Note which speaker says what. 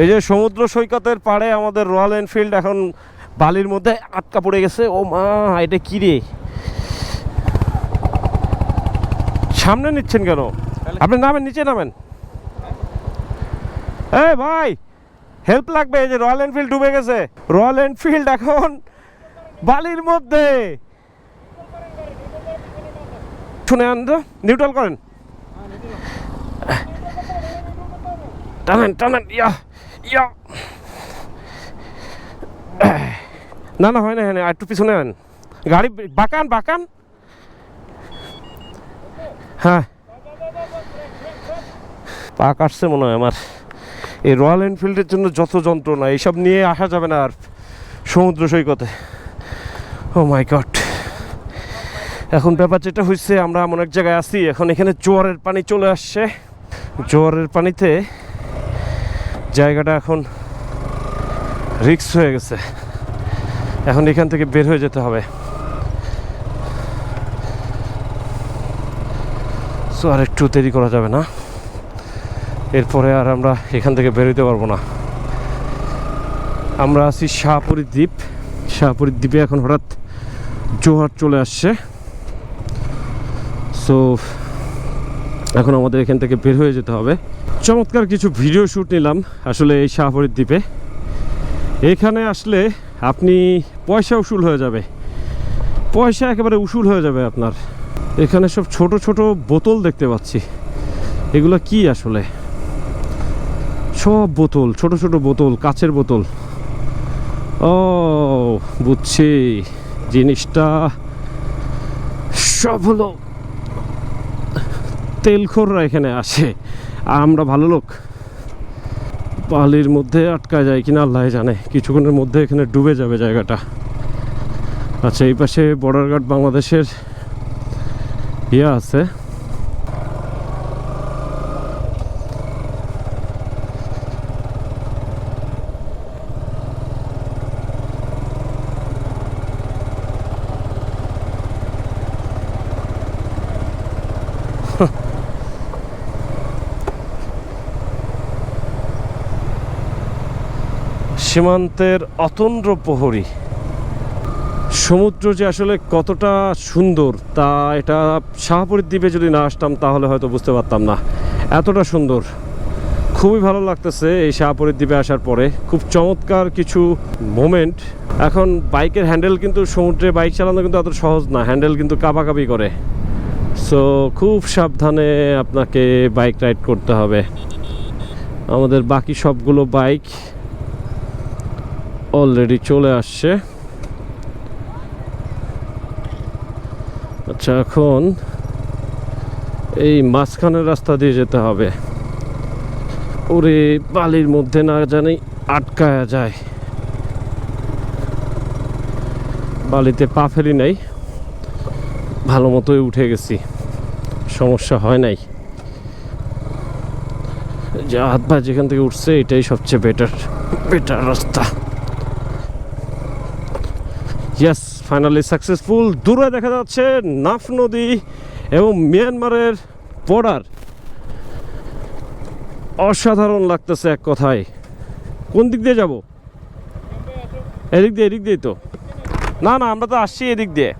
Speaker 1: এই যে সমুদ্র সৈকতের পাড়ে আমাদের রয়্যাল এনফিল্ড এখন বালির মধ্যে আটকা পড়ে গেছে। ও মা, এটা কি রে? সামনে নিচ্ছেন কেন? আপনি নামেন, নিচে নামেন। এ ভাই হেল্প লাগবে, এই যে রয়্যাল এনফিল্ড ডুবে গেছে। রয়্যাল এনফিল্ড এখন বালির মধ্যে। শুনে আন তো নিউট্রাল করেন। টানেন টানেন ইয়া ইয়া না না হয় না হয় না একটু পিছনে আনেন গাড়ি, বাঁকান বাঁকান। হ্যাঁ পা কাটছে মনে হয় আমার। এই রয়্যাল এনফিল্ডের জন্য যত যন্ত্রণা, এইসব নিয়ে আসা যাবে না আর সমুদ্র সৈকতে। ও মাই গড এখন ব্যাপার যেটা হয়েছে আমরা এমন এক জায়গায় আছি, এখন এখানে জোয়ারের পানি চলে আসছে। জোয়ারের পানিতে জায়গাটা এখন রিক্স হয়ে গেছে। এখন এখান থেকে বের হয়ে যেতে হবে। সো আর একটু দেরি করা যাবে না। এরপরে আর আমরা এখান থেকে বেরোতে পারব না। আমরা আছি শাহপুরী দ্বীপ। শাহপুরী দ্বীপে এখন হঠাৎ জোহার চলে আসছে। সো এখন আমাদের এখান থেকে বের হয়ে যেতে হবে। চমৎকার কিছু ভিডিও শ্যুট নিলাম আসলে এই শাহপুরীর দ্বীপে। এখানে আসলে আপনি পয়সা উসুল হয়ে যাবে। পয়সা একেবারে উসুল হয়ে যাবে আপনার। এখানে সব ছোট ছোট বোতল দেখতে পাচ্ছি। এগুলো কি আসলে? সব বোতল, ছোট ছোট বোতল, কাচের বোতল। ও, বুঝছি। জিনিসটা সব হলো। তেলখোররা এখানে আসে। আর আমরা ভালো লোক। পালির মধ্যে আটকা যায় কিনা আল্লাহ জানে। কিছুক্ষণের মধ্যে এখানে ডুবে যাবে জায়গাটা। আচ্ছা এই পাশে বর্ডার গার্ড বাংলাদেশের ইয়ে আছে। সীমান্তের অতন্দ্র প্রহরী। সমুদ্র যে আসলে কতটা সুন্দর, তা এটা শাহপুরীর দ্বীপে যদি না আসতাম, তাহলে হয়তো বুঝতে পারতাম না। এতটা সুন্দর। খুবই ভালো লাগতেছে এই শাহপুরীর দ্বীপে আসার পরে। খুব চমৎকার কিছু মোমেন্ট। এখন বাইকের হ্যান্ডেল কিন্তু সমুদ্রে বাইক চালানো কিন্তু এত সহজ না। হ্যান্ডেল কিন্তু কাঁপাকাঁপি করে। সো, খুব সাবধানে আপনাকে বাইক রাইড করতে হবে। আমাদের বাকি সবগুলো বাইক অলরেডি চলে আসছে। আচ্ছা এখন এই মাঝখানের রাস্তা দিয়ে যেতে হবে। ওরে, বালির মধ্যে না জানি আটকায়া যায়। বালিতে পা ফেলি নাই। ভালো মতোই উঠে গেছি। সমস্যা হয় নাই। যে হাত পা যেখান থেকে উঠছে, এটাই সবচেয়ে বেটার বেটার রাস্তা। ইয়েস ফাইনালি সাকসেসফুল দূরে দেখা যাচ্ছে নাফ নদী এবং মিয়ানমারের বর্ডার অসাধারণ লাগতেছে এক কথায়। কোন দিক দিয়ে যাব? এদিক দিয়ে, এদিক দিয়েই তো। না না, আমরা তো আসছি এদিক দিয়ে।